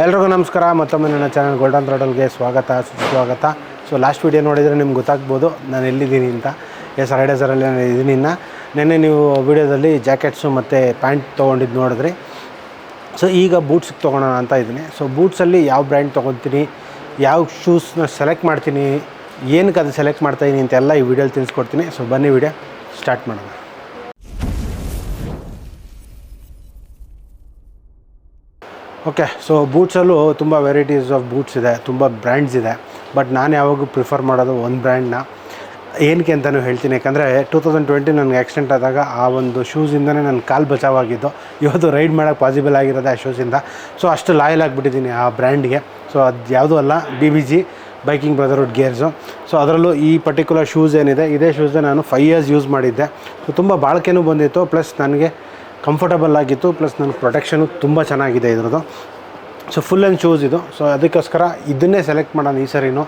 ಎಲ್ರಿಗೂ ನಮಸ್ಕಾರ, ಮತ್ತೊಮ್ಮೆ ನನ್ನ ಚಾನಲ್ ಗೋಲ್ಡನ್ ತ್ರಾಡಲ್ಗೆ ಸ್ವಾಗತ, ಸುಸ್ವಾಗತ. ಸೊ ಲಾಸ್ಟ್ ವೀಡಿಯೋ ನೋಡಿದರೆ ನಿಮ್ಗೆ ಗೊತ್ತಾಗ್ಬೋದು, ನಾನು ಎಲ್ಲಿದ್ದೀನಿ ಅಂತ. ಎಸ್ ರೈಡರ್ಸರಲ್ಲಿ ನಾನು ಇದ್ದೀನಿ ಇನ್ನು. ನಿನ್ನೆ ನೀವು ವೀಡಿಯೋದಲ್ಲಿ ಜಾಕೆಟ್ಸು ಮತ್ತು ಪ್ಯಾಂಟ್ ತೊಗೊಂಡಿದ್ದು ನೋಡಿದ್ರಿ. ಸೊ ಈಗ ಬೂಟ್ಸಿಗೆ ತೊಗೊಳೋಣ ಅಂತ ಇದ್ದೀನಿ ಸೊ ಬೂಟ್ಸಲ್ಲಿ ಯಾವ ಬ್ರ್ಯಾಂಡ್ ತೊಗೊತೀನಿ, ಯಾವ ಶೂಸ್ನ ಸೆಲೆಕ್ಟ್ ಮಾಡ್ತೀನಿ, ಏನಕ್ಕೆ ಅದು ಸೆಲೆಕ್ಟ್ ಮಾಡ್ತಾಯಿದ್ದೀನಿ ಅಂತೆಲ್ಲ ಈ ವಿಡಿಯೋಲಿ ತಿಳಿಸ್ಕೊಡ್ತೀನಿ. ಸೊ ಬನ್ನಿ ವಿಡಿಯೋ ಸ್ಟಾರ್ಟ್ ಮಾಡೋಣ. ಓಕೆ ಸೊ ಬೂಟ್ಸಲ್ಲೂ ತುಂಬ ವೆರೈಟೀಸ್ ಆಫ್ ಬೂಟ್ಸ್ ಇದೆ, ತುಂಬ ಬ್ರ್ಯಾಂಡ್ಸ್ ಇದೆ. ಬಟ್ ನಾನು ಯಾವಾಗೂ ಪ್ರಿಫರ್ ಮಾಡೋದು ಒಂದು ಬ್ರ್ಯಾಂಡ್ನ ಏನಕ್ಕೆ ಅಂತಲೂ ಹೇಳ್ತೀನಿ, ಯಾಕಂದರೆ ಟೂ ತೌಸಂಡ್ ಟ್ವೆಂಟಿ ನನಗೆ ಆಕ್ಸಿಡೆಂಟ್ ಆದಾಗ ಆ ಒಂದು ಶೂಸಿಂದನೇ ನನ್ನ ಕಾಲು ಬಚಾವಾಗಿದ್ದು. ಇವತ್ತು ರೈಡ್ ಮಾಡೋಕ್ಕೆ ಪಾಸಿಬಲ್ ಆಗಿರೋದು ಆ ಶೂಸಿಂದ ಸೊ ಅಷ್ಟು ಲಾಯಲ್ ಆಗಿಬಿಟ್ಟಿದ್ದೀನಿ ಆ ಬ್ರ್ಯಾಂಡ್ಗೆ ಸೊ ಅದು ಯಾವುದೂ ಅಲ್ಲ B B G biking brotherhood gears so ಅದರಲ್ಲೂ ಈ ಪರ್ಟಿಕ್ಯುಲರ್ ಶೂಸ್ ಏನಿದೆ, ಇದೇ ಶೂಸ್ನ ನಾನು ಫೈವ್ ಇಯರ್ಸ್ ಯೂಸ್ ಮಾಡಿದ್ದೆ. ಸೊ ತುಂಬ ಬಾಳಿಕೆನೂ ಬಂದಿತ್ತು ಪ್ಲಸ್ ನನಗೆ ಕಂಫರ್ಟಬಲ್ ಆಗಿತ್ತು ಪ್ಲಸ್ ನನ್ನ ಪ್ರೊಟೆಕ್ಷನು ತುಂಬ ಚೆನ್ನಾಗಿದೆ ಇದ್ರದ್ದು. ಸೊ ಫುಲ್ ಆ್ಯಂಡ್ ಶೂಸ್ ಇದು. ಸೊ ಅದಕ್ಕೋಸ್ಕರ ಇದನ್ನೇ ಸೆಲೆಕ್ಟ್ ಮಾಡೋಣ ಈ ಸರಿನೂ.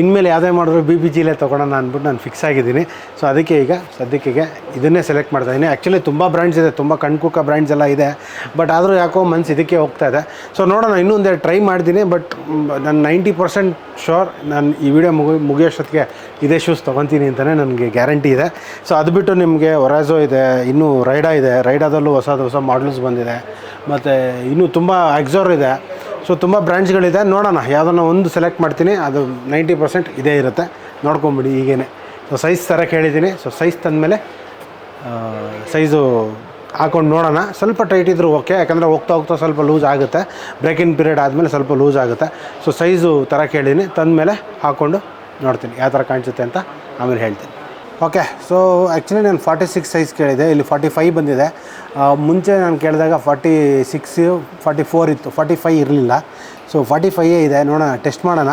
ಇನ್ಮೇಲೆ ಯಾವುದೇ ಮಾಡಿದ್ರು ಬಿ ಬಿ ಜಿಲೇ ತೊಗೊಳೋಣ ಅಂದ್ಬಿಟ್ಟು ನಾನು ಫಿಕ್ಸ್ ಆಗಿದ್ದೀನಿ. ಸೊ ಅದಕ್ಕೆ ಈಗ ಸದ್ಯಕ್ಕೆ ಇದನ್ನೇ ಸೆಲೆಕ್ಟ್ ಮಾಡ್ತಾ ಇದ್ದೀನಿ. ಆ್ಯಕ್ಚುಲಿ ತುಂಬ ಬ್ರ್ಯಾಂಡ್ಸ್ ಇದೆ, ತುಂಬ ಕಣ್ಕುಕ್ಕ ಬ್ರ್ಯಾಂಡ್ಸ್ ಎಲ್ಲ ಇದೆ ಬಟ್ ಆದರೂ ಯಾಕೋ ಮನ್ಸು ಇದಕ್ಕೆ ಹೋಗ್ತಾ ಇದೆ. ಸೊ ನೋಡೋಣ, ಇನ್ನೊಂದು ಟ್ರೈ ಮಾಡ್ತೀನಿ ಬಟ್ ನಾನು ನೈಂಟಿ ಪರ್ಸೆಂಟ್ ಶೋರ್ ನಾನು ಈ ವಿಡಿಯೋ ಮುಗಿ, ಮುಗಿಯೋಷ್ಟೊತ್ತಿಗೆ ಇದೇ ಶೂಸ್ ತೊಗೊತೀನಿ ಅಂತಲೇ ನನಗೆ ಗ್ಯಾರಂಟಿ ಇದೆ. ಸೊ ಅದು ಬಿಟ್ಟು ನಿಮಗೆ ಒರಾಜೋ ಇದೆ, ಇನ್ನೂ ರೈಡಾ ಇದೆ. ರೈಡಾದಲ್ಲೂ ಹೊಸದು ಹೊಸ ಮಾಡಲ್ಸ್ ಬಂದಿದೆ. ಮತ್ತು ಇನ್ನೂ ತುಂಬ ಎಕ್ಸೋರ್ ಇದೆ. ಸೊ ತುಂಬ ಬ್ರ್ಯಾಂಡ್ಸ್ಗಳಿದೆ ನೋಡೋಣ. ಯಾವುದನ್ನ ಒಂದು ಸೆಲೆಕ್ಟ್ ಮಾಡ್ತೀನಿ. ಅದು ನೈಂಟಿ ಪರ್ಸೆಂಟ್ ಇದೇ ಇರುತ್ತೆ. ನೋಡ್ಕೊಂಬಿಡಿ ಈಗೇನೆ. ಸೊ ಸೈಜ್ ಥರ ಕೇಳಿದ್ದೀನಿ. ಸೊ ಸೈಜ್ ತಂದಮೇಲೆ ಸೈಜು ಹಾಕೊಂಡು ನೋಡೋಣ. ಸ್ವಲ್ಪ ಟೈಟ್ ಇದ್ದರೂ ಓಕೆ ಯಾಕಂದರೆ ಹೋಗ್ತಾ ಹೋಗ್ತಾ ಸ್ವಲ್ಪ ಲೂಸ್ ಆಗುತ್ತೆ. ಬ್ರೇಕಿಂಗ್ ಪೀರಿಯಡ್ ಆದಮೇಲೆ ಸ್ವಲ್ಪ ಲೂಸ್ ಆಗುತ್ತೆ. ಸೊ ಸೈಜು ಥರ ಕೇಳಿದ್ದೀನಿ. ತಂದಮೇಲೆ ಹಾಕ್ಕೊಂಡು ನೋಡ್ತೀನಿ. ಯಾವ ಥರ ಕಾಣಿಸುತ್ತೆ ಅಂತ ಆಮೇಲೆ ಹೇಳ್ತೀನಿ. ಓಕೆ ಸೊ ಆ್ಯಕ್ಚುಲಿ ನಾನು ಫಾರ್ಟಿ ಸಿಕ್ಸ್ ಸೈಜ್ ಕೇಳಿದೆ, ಇಲ್ಲಿ ಫಾರ್ಟಿ ಫೈವ್ ಬಂದಿದೆ ಮುಂಚೆ ನಾನು ಕೇಳಿದಾಗ ಫಾರ್ಟಿ ಸಿಕ್ಸ್ ಫಾರ್ಟಿ ಫೋರ್ ಇತ್ತು ಫಾರ್ಟಿ ಫೈ ಇರಲಿಲ್ಲ. ಸೊ ಫಾರ್ಟಿ ಫೈಯೇ ಇದೆ, ನೋಡೋಣ ಟೆಸ್ಟ್ ಮಾಡೋಣ.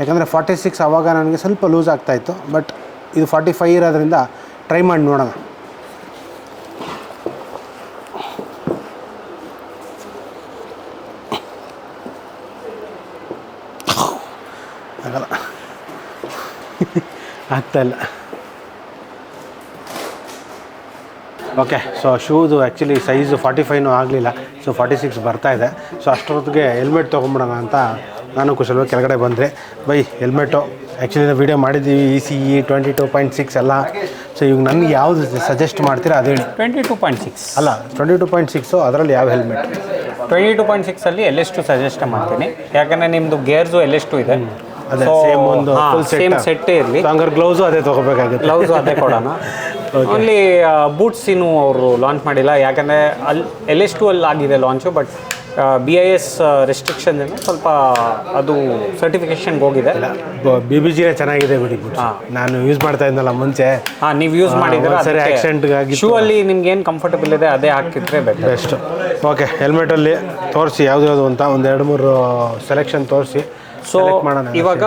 ಯಾಕಂದರೆ ಫಾರ್ಟಿ ಸಿಕ್ಸ್ ಆವಾಗ ನನಗೆ ಸ್ವಲ್ಪ ಲೂಸ್ ಆಗ್ತಾಯಿತ್ತು ಬಟ್ ಇದು ಫಾರ್ಟಿ ಫೈ ಇರೋದ್ರಿಂದ ಟ್ರೈ ಮಾಡಿ ನೋಡೋಣ. ಆಗಲ್ಲ. ಆಗ್ತಾಯಿಲ್ಲ ಓಕೆ ಸೊ ಶೂದು ಆ್ಯಕ್ಚುಲಿ ಸೈಜು ಫಾರ್ಟಿ ಫೈವ್ನೂ ಆಗಲಿಲ್ಲ. ಸೊ ಫಾರ್ಟಿ ಸಿಕ್ಸ್ ಬರ್ತಾ ಇದೆ. ಸೊ ಅಷ್ಟೊತ್ತಿಗೆ ಹೆಲ್ಮೆಟ್ ತೊಗೊಂಬಿಡೋಣ ಅಂತ ನಾನು ಕುಶಲ್ವ ಕೆಳಗಡೆ ಬಂದರೆ ಬೈ ಹೆಲ್ಮೆಟು ಆ್ಯಕ್ಚುಲಿ ನಾವು ವೀಡಿಯೋ ಮಾಡಿದ್ದೀವಿ E C E twenty two point six ಎಲ್ಲ. ಸೊ ಇವಾಗ ನನಗೆ ಯಾವುದು ಸಜೆಸ್ಟ್ ಮಾಡ್ತೀರಾ ಅದು ಹೇಳಿ. ಟ್ವೆಂಟಿ ಟೂ ಪಾಯಿಂಟ್ ಸಿಕ್ಸ್ ಅಲ್ಲ ಟ್ವೆಂಟಿ ಟು ಪಾಯಿಂಟ್ ಸಿಕ್ಸು ಅದರಲ್ಲಿ ಯಾವ ಹೆಲ್ಮೆಟ್ ಟ್ವೆಂಟಿ ಟು ಪಾಯಿಂಟ್ ಸಿಕ್ಸಲ್ಲಿ ಎಲ್ ಎಸ್ ಟು ಸಜೆಸ್ಟ್ ಮಾಡ್ತೀನಿ. ಯಾಕಂದರೆ ನಿಮ್ಮದು ಗೇರ್ಸು ಎಲ್ ಎಸ್ ಟು ಇದೆ. ಅದೇ ಸೇಮ್ ಒಂದು ಸೇಮ್ ಸೆಟ್ ಇರಲಿ. ಹಂಗಾರೆ ಗ್ಲೌಸು ಅದೇ ತೊಗೋಬೇಕಾಗುತ್ತೆ. ಗ್ಲೌಸು ಅದೇ ಕೊಡೋಣ. ಓನ್ಲಿ ಬೂಟ್ಸ್ ಇನ್ನೂ ಅವರು ಲಾಂಚ್ ಮಾಡಿಲ್ಲ. ಯಾಕಂದರೆ ಅಲ್ಲಿ ಎಲ್ ಎಸ್ ಟು ಅಲ್ಲಿ ಆಗಿದೆ launch but B I S restriction ಸ್ವಲ್ಪ ಅದು ಸರ್ಟಿಫಿಕೇಶನ್ ಹೋಗಿದೆ. ಬಿ ಬಿ ಜಿನೇ ಚೆನ್ನಾಗಿದೆ ಬಿಡಿ ಬೂಟ್ ನಾನು ಯೂಸ್ ಮಾಡ್ತಾ ಇದ್ದಲ್ಲ ಮುಂಚೆ. ಹಾಂ ನೀವು ಯೂಸ್ ಮಾಡಿದ್ರೆ ಸರಿ ಆಕ್ಸಿಡೆಂಟ್ಗಾಗಿ. ಶೂ ಅಲ್ಲಿ ನಿಮ್ಗೆ ಏನು ಕಂಫರ್ಟಬಲ್ ಇದೆ ಅದೇ ಹಾಕಿದ್ರೆ ಬೆಟರ್ ಬೆಸ್ಟ್ ಓಕೆ ಹೆಲ್ಮೆಟಲ್ಲಿ ತೋರಿಸಿ ಯಾವ್ದು ಯಾವುದು ಅಂತ ಒಂದು ಎರಡು ಮೂರು ಸೆಲೆಕ್ಷನ್ ತೋರಿಸಿ. ಸೊ ಇವಾಗ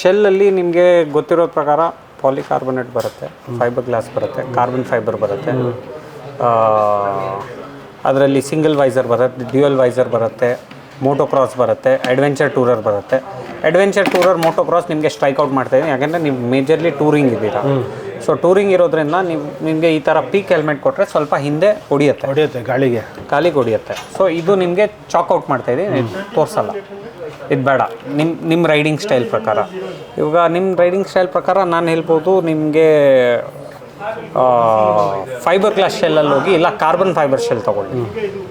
ಶೆಲ್ಲಲ್ಲಿ ನಿಮಗೆ ಗೊತ್ತಿರೋ ಪ್ರಕಾರ ಪಾಲಿಕಾರ್ಬೊನೇಟ್ ಬರುತ್ತೆ ಫೈಬರ್ ಗ್ಲಾಸ್ ಬರುತ್ತೆ ಕಾರ್ಬನ್ ಫೈಬರ್ ಬರುತ್ತೆ. ಅದರಲ್ಲಿ ಸಿಂಗಲ್ ವೈಸರ್ ಬರುತ್ತೆ ಡ್ಯೂಯಲ್ ವೈಸರ್ ಬರುತ್ತೆ ಮೋಟೋಕ್ರಾಸ್ ಬರುತ್ತೆ ಅಡ್ವೆಂಚರ್ ಟೂರರ್ ಬರುತ್ತೆ. ಅಡ್ವೆಂಚರ್ ಟೂರರ್ ಮೋಟೋಕ್ರಾಸ್ ನಿಮಗೆ ಸ್ಟ್ರೈಕ್ ಔಟ್ ಮಾಡ್ತಾ ಇದ್ದೀನಿ ಯಾಕಂದರೆ ನೀವು ಮೇಜರ್ಲಿ ಟೂರಿಂಗ್ ಇದ್ದೀರಾ. ಸೊ ಟೂರಿಂಗ್ ಇರೋದ್ರಿಂದ ನೀವು ನಿಮಗೆ ಈ ಥರ ಪೀಕ್ ಹೆಲ್ಮೆಟ್ ಕೊಟ್ಟರೆ ಸ್ವಲ್ಪ ಹಿಂದೆ ಹೊಡಿಯುತ್ತೆ. ಹೊಡಿಯುತ್ತೆ ಗಾಳಿಗೆ. ಖಾಲಿ ಹೊಡಿಯುತ್ತೆ. ಸೊ ಇದು ನಿಮಗೆ ಔಟ್ ಮಾಡ್ತಾ ಇದ್ದೀನಿ ತೋರಿಸಲ್ಲ. ಇದು ಬೇಡ. ನಿಮ್ಮ ನಿಮ್ಮ ರೈಡಿಂಗ್ ಸ್ಟೈಲ್ ಪ್ರಕಾರ. ಇವಾಗ ನಿಮ್ಮ ರೈಡಿಂಗ್ ಸ್ಟೈಲ್ ಪ್ರಕಾರ ನಾನು ಹೇಳ್ಬೋದು ನಿಮಗೆ ಫೈಬರ್ ಗ್ಲಾಸ್ ಶೆಲ್ಲಲ್ಲಿ ಹೋಗಿ ಇಲ್ಲ ಕಾರ್ಬನ್ ಫೈಬರ್ ಶೆಲ್ ತೊಗೊಳ್ಳಿ.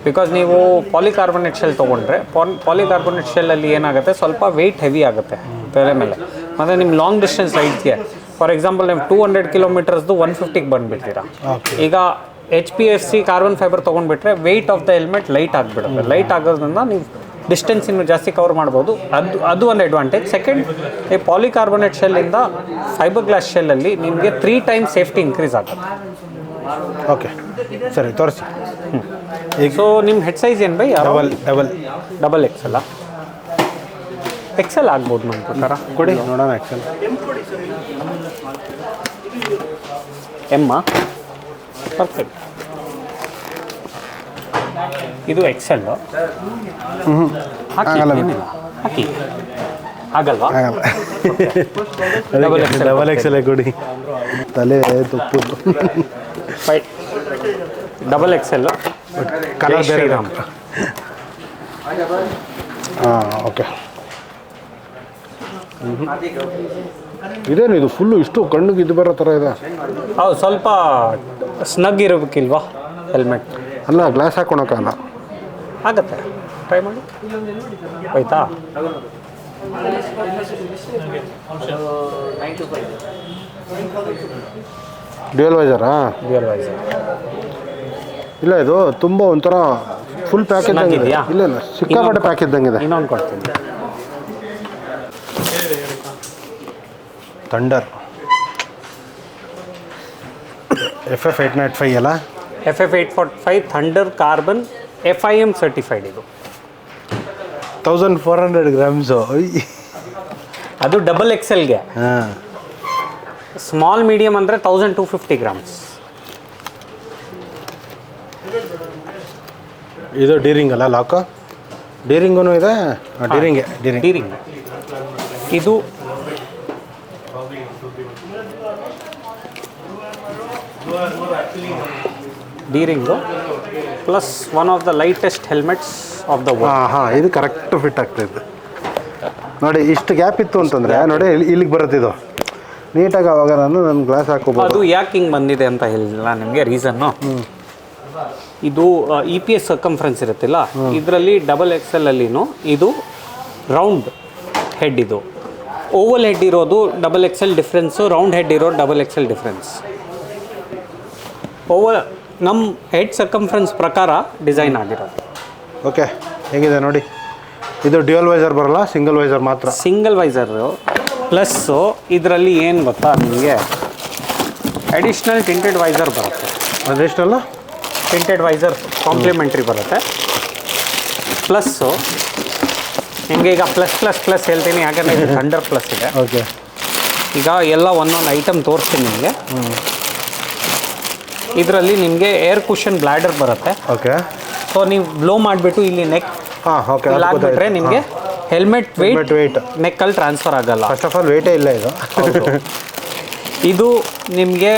ಬಿಕಾಸ್ ನೀವು ಪಾಲಿಕಾರ್ಬೊನೇಟ್ ಶೆಲ್ ತೊಗೊಂಡ್ರೆ ಪಾಲಿಕಾರ್ಬೊನೇಟ್ ಶೆಲ್ಲಲ್ಲಿ ಏನಾಗುತ್ತೆ ಸ್ವಲ್ಪ ವೆಯ್ಟ್ ಹೆವಿ ಆಗುತ್ತೆ ತಲೆ ಮೇಲೆ. ಮತ್ತು ನಿಮ್ಮ ಲಾಂಗ್ ಡಿಸ್ಟೆನ್ಸ್ ರೈಡ್ಗೆ ಫಾರ್ ಎಕ್ಸಾಂಪಲ್ ನೀವು ಟೂ ಹಂಡ್ರೆಡ್ ಕಿಲೋಮೀಟರ್ಸ್ದು ಒನ್ ಫಿಫ್ಟಿಗೆ ಬಂದುಬಿಡ್ತೀರಾ. ಈಗ H P F C carbon fibre ತೊಗೊಂಡ್ಬಿಟ್ರೆ weight of the helmet light ಆಗಿಬಿಡುತ್ತೆ. ಲೈಟ್ ಆಗೋದ್ರಿಂದ ನೀವು ಡಿಸ್ಟೆನ್ಸ್ ಇನ್ನು ಜಾಸ್ತಿ ಕವರ್ ಮಾಡ್ಬೋದು. ಅದು ಅದು ಒಂದು ಅಡ್ವಾಂಟೇಜ್ ಸೆಕೆಂಡ್ ಈ ಪಾಲಿಕಾರ್ಬೊನೇಟ್ ಶೆಲ್ಲಿಂದ ಫೈಬರ್ ಗ್ಲಾಸ್ ಶೆಲ್ಲಲ್ಲಿ ನಿಮಗೆ ತ್ರೀ ಟೈಮ್ ಸೇಫ್ಟಿ ಇನ್ಕ್ರೀಸ್ ಆಗುತ್ತೆ. ಓಕೆ ಸರಿ ತೋರಿಸಿ. ಈಗ ಸೊ ನಿಮ್ಮ ಹೆಡ್ ಸೈಜ್ ಏನು ಬೈ? ಡಬಲ್ ಡಬಲ್ ಡಬಲ್ ಎಕ್ಸ್ ಅಲ್ಲ ಎಕ್ಸೆಲ್ ಆಗ್ಬೋದು ನನ್ನ ಪ್ರಕಾರ. ಕೊಡಿ ನೋಡೋಣ ಆ್ಯಕ್ಚುಲ್ ಎಮ್ಮ ಪರ್ಫೆಕ್ಟ್ ಇದು ಎಕ್ಸೆಲ್ ಹಾಕಿ. ಆಗಲ್ಲ. ಏನಿಲ್ಲ ಹಾಕಿ. ಆಗಲ್ವಾ? ಆಗಲ್ಲ. Double XL ಡಬಲ್ ಎಕ್ಸ್ ಎಲ್ಲ ಕೊಡಿ. ತಲೆ ತುಪ್ಪು. ಫೈ ಡಬಲ್ ಎಕ್ಸೆಲ್ ಕಲರ್ ಬೇರೆ ಶ್ರೀರಾಮ್ ಹಾಂ ಓಕೆ. ಇದೇನು ಇದು ಫುಲ್ಲು ಇಷ್ಟು ಕಣ್ಣಿಗೆ ಇದು ಬರೋ ಥರ ಇದೆ? ಹೌದು ಸ್ವಲ್ಪ ಸ್ನಗ್ ಇರಬೇಕಿಲ್ವಾ? ಹೆಲ್ಮೆಟ್ ಅಲ್ಲ ಗ್ಲಾಸ್ ಹಾಕೊಳಕಲ್ಲ ಆಗತ್ತೆ. ಟ್ರೈ ಮಾಡಿ. ಆಯ್ತಾ? ಡ್ಯೂಯಲ್ ವೈಸರಾ ಡ್ಯೂಯಲ್ ವೈಸರ್ ಇಲ್ಲ ಇದು ತುಂಬ ಒಂಥರ ಫುಲ್ ಪ್ಯಾಕ್ ಇದ್ದಂಗೆ ಇದೆ ಇದೆಯಾ? ಇಲ್ಲ ಇಲ್ಲ ಸಿಕ್ಕಾಪಟ್ಟೆ ಪ್ಯಾಕ್ ಇದ್ದಂಗಿದೆ ಇನ್ನೊಂದು ಕೊಡ್ತೀನಿ. Thunder F F eight nine five ಅಲ್ಲ? F F eight forty five Thunder carbon F I M certified ಇದು. ತೌಸಂಡ್ ಫೋರ್ ಹಂಡ್ರೆಡ್ ಗ್ರಾಮ್ಸು ಅದು ಡಬಲ್ ಎಕ್ಸೆಲ್ಗೆ ಹಾಂ. ಸ್ಮಾಲ್ ಮೀಡಿಯಮ್ ಅಂದರೆ ತೌಸಂಡ್ ಟು ಫಿಫ್ಟಿ ಗ್ರಾಮ್ಸ್ ಇದು ಡೀರಿಂಗ್ ಅಲ್ಲ ಲಾಕ ಡೀರಿಂಗೂ ಇದೆ? ಡೀರಿಂಗೆ ಡೀರಿಂಗ್ ಡೀರಿಂಗ್ ಇದು D ring plus one of the lightest helmets of the world ಹಾಂ ಹಾಂ ಇದು ಕರೆಕ್ಟ್ ಫಿಟ್ ಆಗ್ತಾಯಿತ್ತು ನೋಡಿ ಇಷ್ಟು ಗ್ಯಾಪ್ ಇತ್ತು ಅಂತಂದರೆ ನೋಡಿ ಇಲ್ಲಿ ಇಲ್ಲಿಗೆ ಬರುತ್ತಿದ್ದು ನೀಟಾಗಿ ಅವಾಗ ನಾನು ನನ್ನ ಗ್ಲಾಸ್ ಹಾಕೋಬೋದು ಅದು ಯಾಕೆ ಹಿಂಗೆ ಬಂದಿದೆ ಅಂತ ಹೇಳಿಲ್ಲ ನಿಮಗೆ ರೀಸನ್ನು ಇದು ಇ ಪಿ ಎಸ್ ಸರ್ಕಂಫರೆನ್ಸ್ ಇರುತ್ತಿಲ್ಲ ಇದರಲ್ಲಿ ಡಬಲ್ ಎಕ್ಸೆಲ್ ಅಲ್ಲಿನೂ ಇದು ರೌಂಡ್ ಹೆಡ್ ಇದು. ಓವಲ್ ಹೆಡ್ ಇರೋದು double XL difference round head ಇರೋದು ಡಬಲ್ ಎಕ್ಸೆಲ್ ಡಿಫ್ರೆನ್ಸ್ ಓವಲ್ ನಮ್ಮ ಹೆಡ್ ಸರ್ಕಂಫರೆನ್ಸ್ ಪ್ರಕಾರ ಡಿಸೈನ್ ಆಗಿರೋದು. ಓಕೆ ಹೇಗಿದೆ ನೋಡಿ. ಇದು ಡ್ಯೂಯಲ್ ವೈಸರ್ ಬರಲ್ಲ ಸಿಂಗಲ್ ವೈಸರ್ ಮಾತ್ರ. ಸಿಂಗಲ್ ವೈಸರು ಪ್ಲಸ್ಸು ಇದರಲ್ಲಿ ಏನು ಗೊತ್ತಾ ನಿಮಗೆ? ಅಡಿಷ್ನಲ್ ಟಿಂಟೆಡ್ ವೈಸರ್ ಬರುತ್ತೆ. ಅದೆಷ್ಟಲ್ಲ ಟಿಂಟೆಡ್ ವೈಸರ್ ಕಾಂಪ್ಲಿಮೆಂಟ್ರಿ ಬರುತ್ತೆ. ಪ್ಲಸ್ಸು ನಿಮಗೆ ಈಗ ಪ್ಲಸ್ ಪ್ಲಸ್ ಪ್ಲಸ್ ಹೇಳ್ತೀನಿ ಯಾಕಂದರೆ ಇದು ಹಂಡ್ರೆಡ್ ಪ್ಲಸ್ ಇದೆ. ಓಕೆ ಈಗ ಎಲ್ಲ ಒಂದೊಂದು ಐಟಮ್ ತೋರಿಸ್ತೀನಿ ನಿಮಗೆ. ಇದರಲ್ಲಿ ನಿಮಗೆ ಏರ್ ಕುಷನ್ ಬ್ಲ್ಯಾಡರ್ ಬರುತ್ತೆ. ಓಕೆ ಸೊ ನೀವು ಬ್ಲೋ ಮಾಡಿಬಿಟ್ಟು ಇಲ್ಲಿ ನೆಕ್ ಹಾಂ ಓಕೆ ಇಲ್ಲಿ ಹಾಕ್ಬಿಟ್ರೆ ನಿಮಗೆ ಹೆಲ್ಮೆಟ್ ವೇಟ್ ವೇಟ್ ವೆಯ್ಟ್ ನೆಕ್ಕಲ್ಲಿ ಟ್ರಾನ್ಸ್ಫರ್ ಆಗಲ್ಲ. ಫಸ್ಟ್ ಆಫ್ ಆಲ್ ವೆಯ್ಟೇ ಇಲ್ಲ ಇದು. ಇದು ನಿಮಗೆ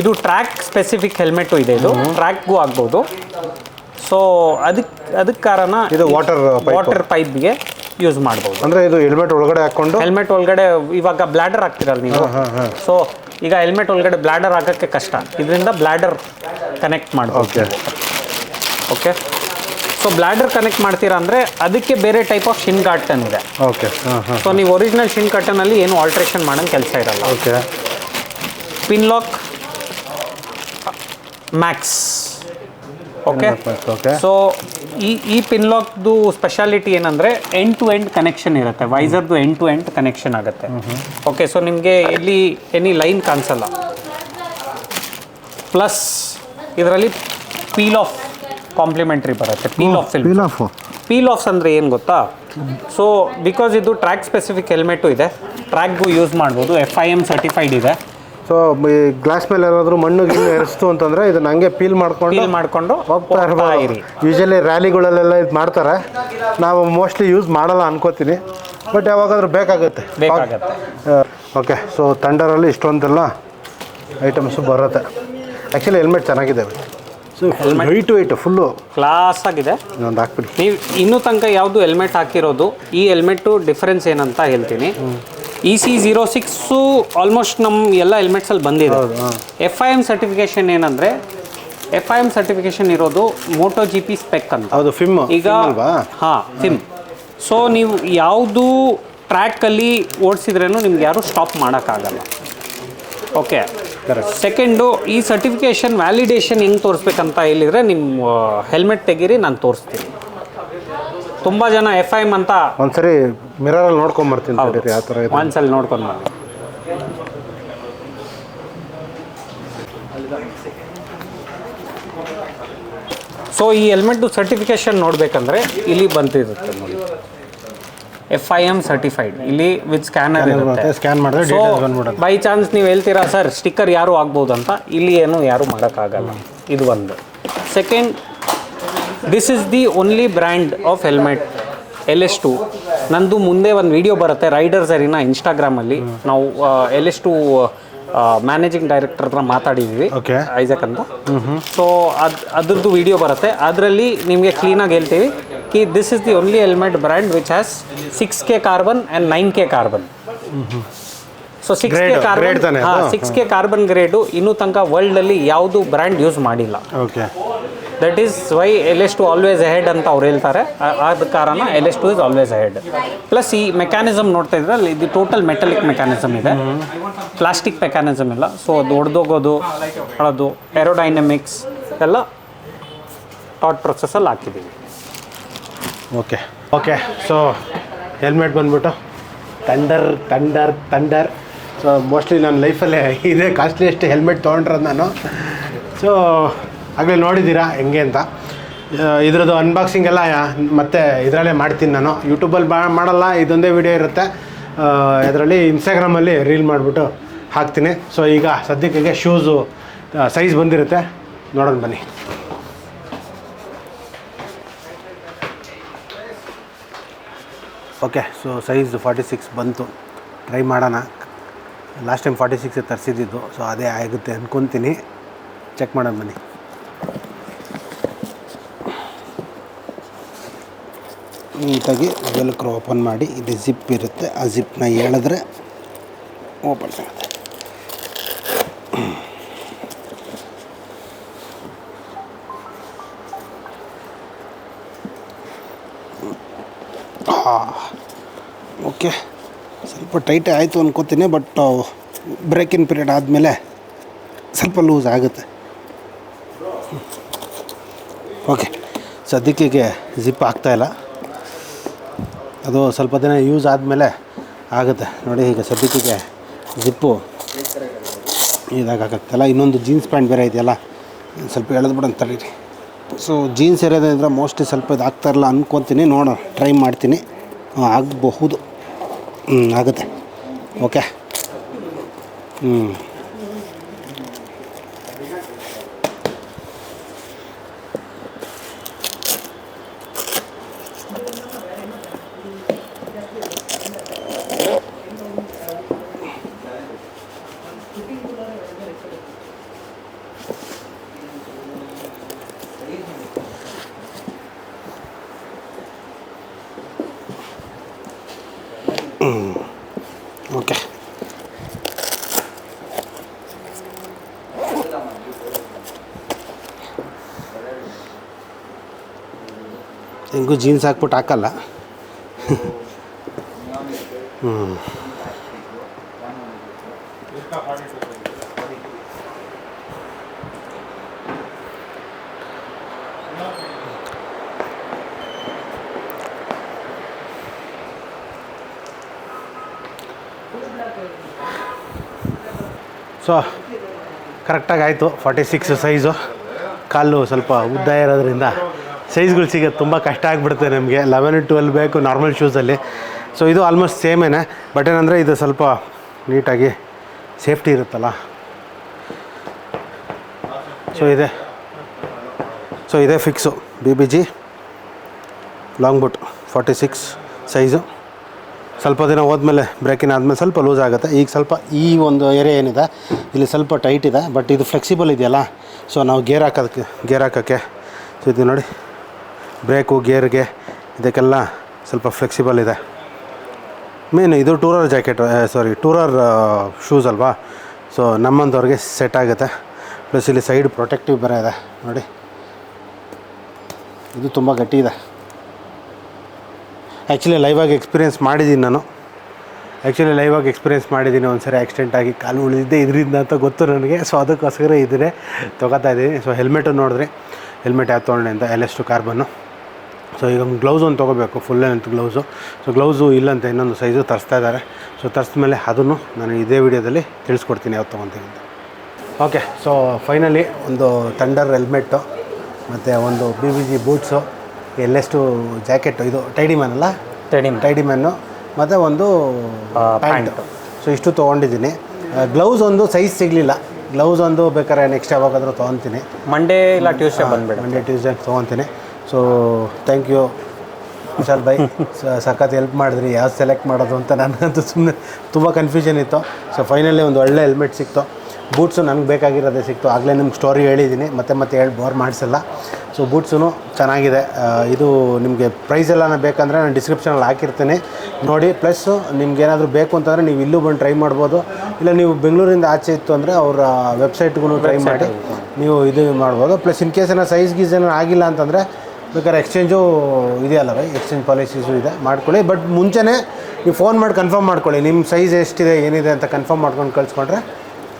ಇದು ಟ್ರ್ಯಾಕ್ ಸ್ಪೆಸಿಫಿಕ್ ಹೆಲ್ಮೆಟು ಇದೆ ಇದು. ಟ್ರ್ಯಾಕ್ಗೂ ಆಗ್ಬೋದು. ಸೊ ಅದಕ್ಕೆ ಅದಕ್ಕೆ ಕಾರಣ ಇದು ವಾಟರ್ ವಾಟರ್ ಪೈಪ್ಗೆ ಯೂಸ್ ಮಾಡ್ಬೋದು. ಅಂದರೆ ಇದು ಹೆಲ್ಮೆಟ್ ಒಳಗಡೆ ಹಾಕ್ಕೊಂಡು ಹೆಲ್ಮೆಟ್ ಒಳಗಡೆ ಇವಾಗ ಬ್ಲ್ಯಾಡರ್ ಹಾಕ್ತಿರಲ್ಲ ನೀವು. ಸೊ ಈಗ ಹೆಲ್ಮೆಟ್ ಒಳಗಡೆ ಬ್ಲ್ಯಾಡರ್ ಹಾಕೋಕ್ಕೆ ಕಷ್ಟ. ಇದರಿಂದ ಬ್ಲ್ಯಾಡರ್ ಕನೆಕ್ಟ್ ಮಾಡಿ okay okay so bladder connect ಮಾಡ್ತೀರಾ ಅಂದರೆ ಅದಕ್ಕೆ ಬೇರೆ ಟೈಪ್ ಆಫ್ ಶಿನ್ ಗಾರ್ಟನ್ ಇದೆ. ಓಕೆ ಸೊ ನೀವು ಒರಿಜಿನಲ್ ಶಿನ್ ಗಾರ್ಟನಲ್ಲಿ ಏನು ಆಲ್ಟ್ರೇಷನ್ ಮಾಡೋಂಗೆ ಕೆಲಸ ಇರಲ್ಲ. Okay pin lock max okay okay so ಈ ಈ ಪಿನ್ ಲಾಕ್ದು ಸ್ಪೆಷಾಲಿಟಿ ಏನಂದರೆ ಎಂಡ್ ಟು ಎಂಡ್ ಕನೆಕ್ಷನ್ ಇರುತ್ತೆ. ವೈಸರ್ದು ಎಂಡ್ ಟು ಎಂಡ್ ಕನೆಕ್ಷನ್ ಆಗುತ್ತೆ. ಓಕೆ ಸೊ ನಿಮಗೆ ಎಲ್ಲಿ ಎನಿ ಲೈನ್ ಕಾಣಿಸಲ್ಲ. ಪ್ಲಸ್ ಇದರಲ್ಲಿ ಪೀಲ್ ಆಫ್ ಕಾಂಪ್ಲಿಮೆಂಟ್ರಿ ಬರುತ್ತೆ. Peel off peel off peel offs ಅಂದರೆ ಏನು ಗೊತ್ತಾ? ಸೊ ಬಿಕಾಸ್ ಇದು ಟ್ರ್ಯಾಕ್ ಸ್ಪೆಸಿಫಿಕ್ ಹೆಲ್ಮೆಟು ಇದೆ ಟ್ರ್ಯಾಕ್ಗೂ ಯೂಸ್ ಮಾಡ್ಬೋದು. ಎಫ್ ಐ ಎಂ ಸರ್ಟಿಫೈಡ್ ಇದೆ. ಸೊ ಈ ಗ್ಲಾಸ್ ಮೇಲೆ ಏನಾದರೂ ಮಣ್ಣು ಗಿಣ್ಣು ಎರಿಸ್ತು ಅಂತಂದ್ರೆ ಇದನ್ನ ಹಂಗೆ ಪೀಲ್ ಮಾಡ್ಕೊಂಡು ಪೀಲ್ ಮಾಡಿಕೊಂಡು ಹೋಗ್ತಾ ಇರಿ ಇರ್ಬೋದು. ಯೂಶಲಿ ರ್ಯಾಲಿಗಳಲ್ಲೆಲ್ಲ ಇದು ಮಾಡ್ತಾರೆ. ನಾವು ಮೋಸ್ಟ್ಲಿ ಯೂಸ್ ಮಾಡಲ್ಲ ಅನ್ಕೋತೀನಿ. ಬಟ್ ಯಾವಾಗಾದ್ರೂ ಬೇಕಾಗುತ್ತೆ. ಓಕೆ ಸೊ ತಂಡರಲ್ಲಿ ಇಷ್ಟೊಂದೆಲ್ಲ ಐಟಮ್ಸು ಬರುತ್ತೆ. ಆ್ಯಕ್ಚುಲಿ ಹೆಲ್ಮೆಟ್ ಚೆನ್ನಾಗಿದೆ. So white white full class ಆಗಿದೆ. ಇನ್ನೊಂದು ಹಾಕ್ಬಿಡಿ. ನೀವು ಇನ್ನೂ ತನಕ ಯಾವುದು ಹೆಲ್ಮೆಟ್ ಹಾಕಿರೋದು ಈ ಹೆಲ್ಮೆಟ್ಟು ಡಿಫರೆನ್ಸ್ ಏನಂತ ಹೇಳ್ತೀನಿ. E C zero six almost ನಮ್ಮ ಎಲ್ಲ ಹೆಲ್ಮೆಟ್ಸಲ್ಲಿ ಬಂದಿದೆ. ಎಫ್ ಐ ಎಂ ಸರ್ಟಿಫಿಕೇಷನ್ ಏನಂದರೆ ಎಫ್ ಐ ಎಂ ಸರ್ಟಿಫಿಕೇಷನ್ ಇರೋದು ಮೋಟೋ ಜಿ ಪಿ ಸ್ಪೆಕ್ ಅಂತ. ಹೌದು ಫಿಮ್ ಈಗ ಹಾಂ ಫಿಮ್. ಸೊ ನೀವು ಯಾವುದು ಟ್ರ್ಯಾಕಲ್ಲಿ ಓಡಿಸಿದ್ರೇನು ನಿಮ್ಗೆ ಯಾರು ಸ್ಟಾಪ್ ಮಾಡೋಕ್ಕಾಗಲ್ಲ. ಓಕೆ ಸೆಕೆಂಡು ಈ ಸರ್ಟಿಫಿಕೇಷನ್ ವ್ಯಾಲಿಡೇಷನ್ ಹೆಂಗೆ ತೋರಿಸ್ಬೇಕಂತ ಹೇಳಿದರೆ ನಿಮ್ಮ ಹೆಲ್ಮೆಟ್ ತೆಗೀರಿ ನಾನು ತೋರಿಸ್ತೀನಿ. ತುಂಬ ಜನ ಎಫ್ ಐ ಎಂ ಅಂತ ಒಂದ್ಸರಿ ಮಿರರಲ್ಲಿ ನೋಡ್ಕೊಂಬರ್ತೀನಿ ತಡೀರಿ ಯಾವ ಥರ ಇದೆ. ಒಂದ್ಸಲ ನೋಡ್ಕೊಂಡು ಬನ್ನಿ ಸೊ ಈ ಹೆಲ್ಮೆಟ್ದು ಸರ್ಟಿಫಿಕೇಶನ್ ನೋಡಬೇಕಂದ್ರೆ ಇಲ್ಲಿ ಬಂತಿರುತ್ತೆ ನೋಡಿ. ಎಫ್ ಐ ಎಂ ಸರ್ಟಿಫೈಡ್ ಇಲ್ಲಿ ವಿತ್ ಸ್ಕ್ಯಾನರ್ ಇರುತ್ತೆ. ಸ್ಕ್ಯಾನ್ ಮಾಡಿದ್ರೆ ಬೈ ಚಾನ್ಸ್ ನೀವು ಹೇಳ್ತೀರಾ ಸರ್ ಸ್ಟಿಕ್ಕರ್ ಯಾರು ಆಗ್ಬೋದು ಅಂತ? ಇಲ್ಲಿ ಏನು ಯಾರು ಮಾಡೋಕ್ಕಾಗಲ್ಲ. ಇದು ಒಂದು. Second this is the only brand of helmet L S two ನಂದು ಮುಂದೆ ಒಂದು ವಿಡಿಯೋ ಬರುತ್ತೆ ರೈಡರ್ ಸರಿನ ಇನ್ಸ್ಟಾಗ್ರಾಮಲ್ಲಿ ನಾವು L S two managing director ಹತ್ರ ಮಾತಾಡಿದ್ವಿ ಐಜಾಕ್ ಅಂತ. ಸೊ ಅದು ಅದ್ರದ್ದು ವಿಡಿಯೋ ಬರುತ್ತೆ. ಅದರಲ್ಲಿ ನಿಮಗೆ ಕ್ಲೀನಾಗಿ ಹೇಳ್ತೀವಿ ಕಿ this is the only helmet brand which has six K carbon and nine K carbon so six K carbon six K carbon grade ಇನ್ನೂ ತನಕ ವರ್ಲ್ಡಲ್ಲಿ ಯಾವುದು ಬ್ರ್ಯಾಂಡ್ ಯೂಸ್ ಮಾಡಿಲ್ಲ. Okay that is why L S two always ahead ಅಂತ ಅವ್ರು ಹೇಳ್ತಾರೆ. ಆದ ಕಾರಣ L S two is always ahead plus ಈ ಮೆಕ್ಯಾನಿಸಮ್ ನೋಡ್ತಾ ಇದ್ರೆ ಅಲ್ಲಿ ಇದು ಟೋಟಲ್ ಮೆಟಲಿಕ್ ಮೆಕ್ಯಾನಿಸಮ್ ಇದೆ. ಪ್ಲಾಸ್ಟಿಕ್ ಮೆಕ್ಯಾನಿಸಮ್ ಇಲ್ಲ. ಸೊ ಅದು ಒಡೆದೋಗೋದು ಅದು ಏರೋಡೈನಮಿಕ್ಸ್ ಎಲ್ಲ ಥಾಟ್ ಪ್ರೊಸೆಸಲ್ಲಿ ಹಾಕಿದ್ದೀವಿ ಓಕೆ ಓಕೆ ಸೊ ಹೆಲ್ಮೆಟ್ ಬಂದ್ಬಿಟ್ಟು. ತಂಡರ್ ತಂಡರ್ ತಂಡರ್ ಸೊ ಮೋಸ್ಟ್ಲಿ ನನ್ನ ಲೈಫಲ್ಲೇ ಇದೇ. ಕಾಸ್ಟ್ಲಿಯೆಸ್ಟ್ ಹೆಲ್ಮೆಟ್ ತೊಗೊಂಡ್ರೆ ನಾನು. ಸೊ ಆಗಲೇ ನೋಡಿದ್ದೀರಾ? ಹೆಂಗೆ ಅಂತ? ಇದರದ್ದು ಅನ್ಬಾಕ್ಸಿಂಗ್ ಎಲ್ಲ, ಮತ್ತೆ ಇದರಲ್ಲೇ ಮಾಡ್ತೀನಿ ನಾನು. ಯೂಟ್ಯೂಬಲ್ಲಿ ಬಾ, ಮಾಡಲ್ಲ, ಇದೊಂದೇ ವಿಡಿಯೋ ಇರುತ್ತೆ. ಇದರಲ್ಲಿ ಇನ್ಸ್ಟಾಗ್ರಾಮಲ್ಲಿ ರೀಲ್ ಮಾಡಿಬಿಟ್ಟು ಹಾಕ್ತೀನಿ. ಸೊ ಈಗ ಸದ್ಯಕ್ಕೆ ಶೂಸು ಸೈಜ್ ಬಂದಿರುತ್ತೆ. ನೋಡೋಣ ಬನ್ನಿ. Okay so size forty six ಬಂತು. ಟ್ರೈ ಮಾಡೋಣ. ಲಾಸ್ಟ್ ಟೈಮ್ ಫಾರ್ಟಿ ಸಿಕ್ಸ್ ತರಿಸಿದ್ದು ಸೊ ಅದೇ ಆಗುತ್ತೆ ಅಂದ್ಕೊತೀನಿ ಚೆಕ್ ಮಾಡೋಣ ಬನ್ನಿ. ನೀಟಾಗಿ ವೆಲ್ಕ್ರೋ ಓಪನ್ ಮಾಡಿ, ಇದು ಜಿಪ್ ಇರುತ್ತೆ. ಆ ಜಿಪ್ನ ಹೇಳಿದ್ರೆ ಓಪನ್ ಆಗುತ್ತೆ. ಹಾಂ, ಓಕೆ. ಸ್ವಲ್ಪ ಟೈಟ್ ಆಯಿತು ಅನ್ಕೋತೀನಿ, ಬಟ್ ಬ್ರೇಕಿನ್ ಪೀರಿಯಡ್ ಆದಮೇಲೆ ಸ್ವಲ್ಪ ಲೂಸ್ ಆಗುತ್ತೆ. ಓಕೆ. ಸದ್ಯಕ್ಕೆ ಜಿಪ್ ಆಗ್ತಾಯಿಲ್ಲ ಅದು ಸ್ವಲ್ಪ ದಿನ ಯೂಸ್ ಆದಮೇಲೆ ಆಗುತ್ತೆ. ನೋಡಿ ಈಗ ಸದ್ಯಕ್ಕೆ ಜಿಪ್ಪು ಇದಾಗತ್ತಲ್ಲ ಇನ್ನೊಂದು ಜೀನ್ಸ್ ಪ್ಯಾಂಟ್ ಬೇರೆ ಇದೆಯಲ್ಲ, ಸ್ವಲ್ಪ ಎಳೆದ್ಬಿಡೋಣ ತಡೀರಿ ಸೊ ಜೀನ್ಸ್ ಇರೋದ್ರಿಂದ ಮೋಸ್ಟ್ಲಿ ಸ್ವಲ್ಪ ಇದು ಆಗ್ತಾ ಇರಲ್ಲ ಅನ್ಕೊತೀನಿ, ನೋಡೋಣ ಟ್ರೈ ಮಾಡ್ತೀನಿ. ಆಗಬಹುದು. ಹ್ಞೂ ಆಗುತ್ತೆ. ಓಕೆ ಹ್ಞೂ ಓಕೆ ಹೆಂಗೂ ಜೀನ್ಸ್ ಹಾಕ್ಬಿಟ್ಟು ಹಾಕಲ್ಲ ಹ್ಞೂ ಸೊ ಕರೆಕ್ಟಾಗಿ ಆಯಿತು. Forty six size. ಕಾಲು ಸ್ವಲ್ಪ ಉದ್ದ ಇರೋದ್ರಿಂದ ಸೈಜ್ಗಳು ಸಿಗೋದು ತುಂಬ ಕಷ್ಟ ಆಗಿಬಿಡುತ್ತೆ ನಮಗೆ. ಲೆವೆನ್ ಟ್ವೆಲ್ ಬೇಕು ನಾರ್ಮಲ್ ಶೂಸಲ್ಲಿ. ಸೊ ಇದು ಆಲ್ಮೋಸ್ಟ್ ಸೇಮೇನೆ ಬಟ್ ಏನಂದರೆ ಇದು ಸ್ವಲ್ಪ ನೀಟಾಗಿ ಸೇಫ್ಟಿ ಇರುತ್ತಲ್ಲ. ಸೊ ಇದೆ. ಸೊ ಇದೆ fix B B G long boot forty six size. ಸ್ವಲ್ಪ ದಿನ ಹೋದ್ಮೇಲೆ ಬ್ರೇಕಿನ ಆದಮೇಲೆ ಸ್ವಲ್ಪ ಲೂಸ್ ಆಗುತ್ತೆ. ಈಗ ಸ್ವಲ್ಪ ಈ ಒಂದು ಏರಿಯಾ ಏನಿದೆ, ಇಲ್ಲಿ ಸ್ವಲ್ಪ ಟೈಟ್ ಇದೆ ಬಟ್ ಇದು ಫ್ಲೆಕ್ಸಿಬಲ್ ಇದೆಯಲ್ಲ ಸೊ ನಾವು ಗೇರ್ ಹಾಕೋದಕ್ಕೆ ಗೇರ್ ಹಾಕೋಕ್ಕೆ ಸೊ ಇದು ನೋಡಿ ಬ್ರೇಕು ಗೇರ್ಗೆ ಇದಕ್ಕೆಲ್ಲ ಸ್ವಲ್ಪ ಫ್ಲೆಕ್ಸಿಬಲ್ ಇದೆ. ಮೇನ್ ಇದು tourer jacket sorry tourer shoes ಅಲ್ವಾ? ಸೊ ನಮ್ಮಂಥವ್ರಿಗೆ ಸೆಟ್ ಆಗುತ್ತೆ. ಪ್ಲಸ್ ಇಲ್ಲಿ ಸೈಡ್ ಪ್ರೊಟೆಕ್ಟಿವ್ ಬೇರೆ ಇದೆ, ನೋಡಿ. ಇದು ತುಂಬ ಗಟ್ಟಿ ಇದೆ. ಆ್ಯಕ್ಚುಲಿ ಲೈವಾಗಿ ಎಕ್ಸ್ಪೀರಿಯೆನ್ಸ್ ಮಾಡಿದ್ದೀನಿ ನಾನು. ಆ್ಯಕ್ಚುಲಿ ಲೈವಾಗಿ ಎಕ್ಸ್ಪೀರಿಯೆನ್ಸ್ ಮಾಡಿದ್ದೀನಿ ಒಂದು ಸರಿ ಆಕ್ಸಿಡೆಂಟ್ ಆಗಿ ಕಾಲು ಉಳಿದಿದ್ದೆ ಇದರಿಂದ ಅಂತ ಗೊತ್ತು ನನಗೆ. ಸೊ ಅದಕ್ಕೋಸ್ಕರ ಇದನ್ನೇ ತೊಗೋತಾ ಇದ್ದೀನಿ. ಸೊ ಹೆಲ್ಮೆಟು ನೋಡಿದ್ರೆ ಹೆಲ್ಮೆಟ್ ಯಾವ್ದು ತೊಗೊಂಡೆ ಅಂತ? ಎಲ್ ಎಷ್ಟು ಕಾರ್ಬನ್ನು ಸೊ ಈಗ ಒಂದು ಗ್ಲೌಸ್ ಒಂದು ತೊಗೋಬೇಕು. Full length gloves so gloves ಇಲ್ಲಂತ ಇನ್ನೊಂದು ಸೈಜು ತರಿಸ್ತಾ ಇದ್ದಾರೆ. ಸೊ ತರಿಸಿದ ಮೇಲೆ ಅದನ್ನು ನಾನು ಇದೇ ವಿಡಿಯೋದಲ್ಲಿ ತಿಳಿಸ್ಕೊಡ್ತೀನಿ ಯಾವ್ದು ತೊಗೊತೀನಿ ಅಂತ. ಓಕೆ ಸೊ ಫೈನಲಿ ಒಂದು ಥಂಡರ್ ಹೆಲ್ಮೆಟ್ಟು ಮತ್ತು ಒಂದು B B G boots L S two jacket ಇದು ಟೈಡಿ ಮ್ಯಾನ್ ಅಲ್ಲ? Tidy tidy man. ಮತ್ತು ಒಂದು ಪ್ಯಾಂಟ್. ಸೊ ಇಷ್ಟು ತೊಗೊಂಡಿದ್ದೀನಿ. ಗ್ಲೌಸ್ ಒಂದು ಸೈಜ್ ಸಿಗಲಿಲ್ಲ. ಗ್ಲೌಸ್ ಒಂದು ಬೇಕಾದ್ರೆ ನೆಕ್ಸ್ಟ್ ಯಾವಾಗಾದರೂ ತೊಗೊತೀನಿ. ಮಂಡೇ ಇಲ್ಲ ಟ್ಯೂಸ್ಡೇ ಬಂದ್ಬಿಡಿ ಮಂಡೇ ಟ್ಯೂಸ್ಡೇ ತೊಗೊತೀನಿ. So thank you Vishal by ಸಖತ್ ಹೆಲ್ಪ್ ಮಾಡಿದ್ರಿ. ಯಾವ್ದು ಸೆಲೆಕ್ಟ್ ಮಾಡೋದು ಅಂತ ನನಗಂತೂ ಸುಮ್ಮನೆ ತುಂಬ ಕನ್ಫ್ಯೂಷನ್ ಇತ್ತು. ಸೊ ಫೈನಲಿ ಒಂದು ಒಳ್ಳೆ ಹೆಲ್ಮೆಟ್ ಸಿಕ್ತು. ಬೂಟ್ಸು ನನಗೆ ಬೇಕಾಗಿರೋದೇ ಸಿಕ್ತು. ಆಗಲೇ ನಿಮ್ಗೆ ಸ್ಟೋರಿ ಹೇಳಿದ್ದೀನಿ ಮತ್ತೆ ಮತ್ತೆ ಹೇಳಿ ಬೋರ್ ಮಾಡಿಸಲ್ಲ. ಸೊ ಬೂಟ್ಸು ಚೆನ್ನಾಗಿದೆ. ಇದು ನಿಮಗೆ ಪ್ರೈಸ್ ಎಲ್ಲ ಬೇಕಂದರೆ ನಾನು ಡಿಸ್ಕ್ರಿಪ್ಷನಲ್ಲಿ ಹಾಕಿರ್ತೀನಿ. ನೋಡಿ ಪ್ಲಸ್ಸು ನಿಮ್ಗೆ ಏನಾದರೂ ಬೇಕು ಅಂತಂದರೆ ನೀವು ಇಲ್ಲೂ ಬಂದು ಟ್ರೈ ಮಾಡ್ಬೋದು. ಇಲ್ಲ ನೀವು ಬೆಂಗಳೂರಿಂದ ಆಚೆ ಇತ್ತು ಅಂದರೆ ಅವರ ವೆಬ್ಸೈಟ್ಗೂ ಟ್ರೈ ಮಾಡಿ ನೀವು ಇದು ಮಾಡ್ಬೋದು. ಪ್ಲಸ್ ಇನ್ ಕೇಸ್ ಏನೋ ಸೈಜ್ ಗೀಸ್ ಏನೋ ಆಗಿಲ್ಲ ಅಂತಂದರೆ ಬೇಕಾದ್ರೆ ಎಕ್ಸ್ಚೇಂಜು ಇದೆಯಲ್ಲ ಬೈ ಎಕ್ಸ್ಚೇಂಜ್ ಪಾಲಿಸೀಸು ಇದೆ. ಮಾಡ್ಕೊಳ್ಳಿ. ಬಟ್ ಮುಂಚೆನೇ ನೀವು ಫೋನ್ ಮಾಡಿ ಕನ್ಫರ್ಮ್ ಮಾಡ್ಕೊಳ್ಳಿ. ನಿಮ್ಮ ಸೈಜ್ ಎಷ್ಟಿದೆ ಏನಿದೆ ಅಂತ ಕನ್ಫರ್ಮ್ ಮಾಡ್ಕೊಂಡು ಕಳಿಸ್ಕೊಂಡ್ರೆ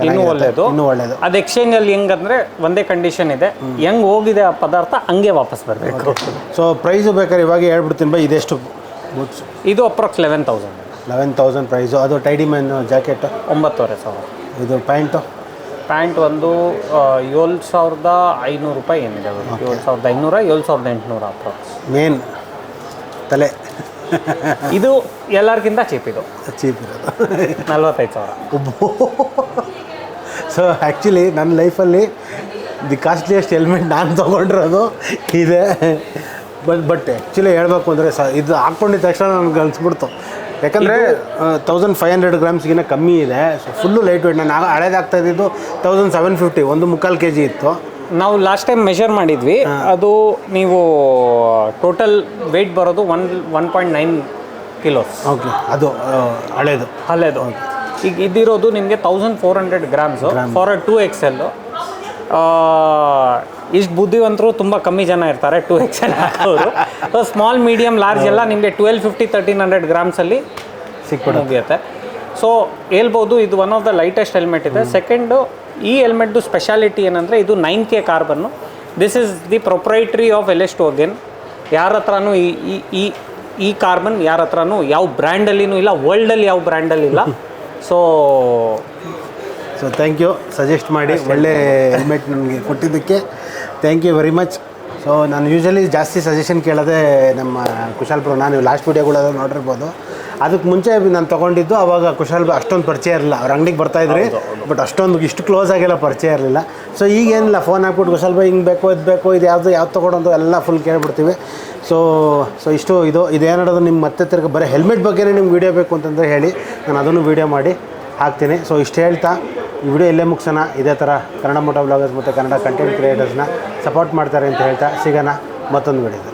ಇನ್ನೂ ಒಳ್ಳೇದು. ಒಳ್ಳೇದು ಇನ್ನೂ ಒಳ್ಳೇದು. ಅದು ಎಕ್ಸ್ಚೇಂಜಲ್ಲಿ ಹೆಂಗಂದ್ರೆ ಒಂದೇ ಕಂಡೀಷನ್ ಇದೆ. ಹೆಂಗ್ ಹೋಗಿದೆ ಆ ಪದಾರ್ಥ ಹಂಗೆ ವಾಪಸ್ ಬರಬೇಕು. ಸೊ ಪ್ರೈಸು ಬೇಕಾದ್ರೆ ಇವಾಗ ಹೇಳ್ಬಿಡ್ತೀನಿ ಬೈ ಇದೆಷ್ಟು? ಬೂಟ್ಸ್ ಇದು approx eleven thousand eleven thousand price ಅದು ಟೈಡಿ ಮ್ಯಾನ್ ಜಾಕೆಟ್ ಒಂಬತ್ತುವರೆ ಸಾವಿರ. ಇದು ಪ್ಯಾಂಟು ಪ್ಯಾಂಟ್ ಒಂದು ಏಳು ಸಾವಿರದ ಐನೂರು ರೂಪಾಯಿ ಏನಿದೆ ಏಳು ಸಾವಿರದ ಐನೂರ ಏಳು ಸಾವಿರದ ಎಂಟುನೂರ ಅಪ್ರಾಕ್ಸ್ ಮೇನ್ ತಲೆ. ಇದು ಎಲ್ಲರಿಗಿಂತ ಚೀಪ್ ಇದು. ಚೀಪ್ ಇರೋದು. ನಲ್ವತ್ತೈದು ಸಾವಿರ. ಸೊ ಆ್ಯಕ್ಚುಲಿ ನನ್ನ ಲೈಫಲ್ಲಿ ದಿ ಕಾಸ್ಟ್ಲಿಯೆಸ್ಟ್ ಹೆಲ್ಮೆಟ್ ನಾನು ತೊಗೊಂಡಿರೋದು ಇದೆ. ಬಟ್ ಬಟ್ ಆ್ಯಕ್ಚುಲಿ ಹೇಳ್ಬೇಕು ಅಂದರೆ ಸ ಇದು ಹಾಕ್ಕೊಂಡಿದ್ದ ತಕ್ಷಣ ನನಗೆ ಅನಿಸ್ಬಿಡ್ತು. ಯಾಕಂದರೆ ತೌಸಂಡ್ ಫೈವ್ ಹಂಡ್ರೆಡ್ ಗ್ರಾಮ್ಸ್ಗಿಂತ ಕಮ್ಮಿ ಇದೆ. ಸೊ ಫುಲ್ಲು ಲೈಟ್ ವೆಯ್ಟ್ ನಾನು ಆಗ ಹಳೇದಾಗ್ತಾ ಇದ್ದಿದ್ದು ತೌಸಂಡ್ ಸೆವೆನ್ ಫಿಫ್ಟಿ ಒಂದು ಮುಕ್ಕಾಲು ಕೆ ಜಿ ಇತ್ತು. ನಾವು ಲಾಸ್ಟ್ ಟೈಮ್ ಮೆಷರ್ ಮಾಡಿದ್ವಿ. ಅದು ನೀವು ಟೋಟಲ್ ವೆಯ್ಟ್ ಬರೋದು one one point nine kilos okay ಅದು ಹಳೇದು. ಹಳೇದು. ಅಲ್ಲೇದು ಈಗ ಇದಿರೋದು ನಿಮಗೆ thousand four hundred grams for two X L ಇಷ್ಟು ಬುದ್ಧಿವಂತರು ತುಂಬ ಕಮ್ಮಿ ಜನ ಇರ್ತಾರೆ ಟೂ ಎಕ್ಸ್ ಎಲ್ ಹಾಕೋರು. ಸೊ ಸ್ಮಾಲ್ ಮೀಡಿಯಂ ಲಾರ್ಜ್ ಎಲ್ಲ ನಿಮಗೆ ಟ್ವೆಲ್ ಫಿಫ್ಟಿ ತರ್ಟೀನ್ ಹಂಡ್ರೆಡ್ ಗ್ರಾಮ್ಸಲ್ಲಿ ಸಿಕ್ಕಿರುತ್ತೆ ಮುಗಿಯುತ್ತೆ. ಸೊ ಹೇಳ್ಬೋದು ಇದು one of the lightest helmet ಇದೆ. ಸೆಕೆಂಡು ಈ ಹೆಲ್ಮೆಟ್ದು ಸ್ಪೆಷಾಲಿಟಿ ಏನಂದರೆ ಇದು nine K carbon this is the proprietary of ಎಲೆಸ್ಟ್ ಓಗೆನ್ ಯಾರ ಹತ್ರನೂ ಈ ಈ- ಈ ಈ ಕಾರ್ಬನ್ ಯಾರ ಹತ್ರನೂ ಯಾವ ಬ್ರ್ಯಾಂಡಲ್ಲಿನೂ ಇಲ್ಲ ವರ್ಲ್ಡಲ್ಲಿ ಯಾವ ಬ್ರ್ಯಾಂಡಲ್ಲಿ ಇಲ್ಲ so so thank you suggest ಮಾಡಿ ಒಳ್ಳೆ ಹೆಲ್ಮೆಟ್ ನನಗೆ ಕೊಟ್ಟಿದ್ದಕ್ಕೆ. Thank you very much so ನಾನು ಯೂಶಲಿ ಜಾಸ್ತಿ ಸಜೆಷನ್ ಕೇಳೋದೇ ನಮ್ಮ ಕುಶಾಲ್ಪುರ ನಾನು ಲಾಸ್ಟ್ ವೀಡಿಯೋಗಳೆಲ್ಲ ನೋಡಿರ್ಬೋದು. ಅದಕ್ಕೆ ಮುಂಚೆ ನಾನು ತೊಗೊಂಡಿದ್ದು ಅವಾಗ ಕುಶಾಲ್ ಅಷ್ಟೊಂದು ಪರಿಚಯ ಇರಲಿಲ್ಲ. ಅವ್ರ ಅಂಗಡಿಗೆ ಬರ್ತಾಯಿದ್ರಿ ಬಟ್ ಅಷ್ಟೊಂದು ಇಷ್ಟು ಕ್ಲೋಸ್ ಆಗಿಲ್ಲ ಪರಿಚಯ ಇರಲಿಲ್ಲ. ಸೊ ಈಗೇನಿಲ್ಲ ಫೋನ್ ಹಾಕ್ಬಿಟ್ಟು ಕುಶಾಲ್ ಬಾಯ್ ಹಿಂಗೆ ಬೇಕೋ ಇದು ಬೇಕೋ ಇದು ಯಾವುದು ಯಾವ್ದು ತೊಗೊಂಡು ಎಲ್ಲ ಫುಲ್ ಕೇಳ್ಬಿಡ್ತೀವಿ. ಸೊ ಸೊ ಇಷ್ಟು ಇದು ಇದೇನಾಡೋದು ನಿಮ್ಮ ಮತ್ತೆ ತಿರ್ಗಿ ಬರೀ ಹೆಲ್ಮೆಟ್ ಬಗ್ಗೆನೇ ನಿಮ್ಗೆ ವೀಡಿಯೋ ಬೇಕು ಅಂತಂದರೆ ಹೇಳಿ ನಾನು ಅದನ್ನು ವೀಡಿಯೋ ಮಾಡಿ ಹಾಕ್ತೀನಿ. ಸೊ ಇಷ್ಟು ಹೇಳ್ತಾ ಈ ವಿಡಿಯೋ ಇಲ್ಲೇ ಮುಗಿಸೋಣ. ಇದೇ ಥರ ಕನ್ನಡ ಮೋಟೋ ಬ್ಲಾಗರ್ಸ್ ಮತ್ತು ಕನ್ನಡ ಕಂಟೆಂಟ್ ಕ್ರಿಯೇಟರ್ಸ್ನ ಸಪೋರ್ಟ್ ಮಾಡ್ತಾರೆ ಅಂತ ಹೇಳ್ತಾ ಸಿಗೋಣ ಮತ್ತೊಂದು ವಿಡಿಯೋದಲ್ಲಿ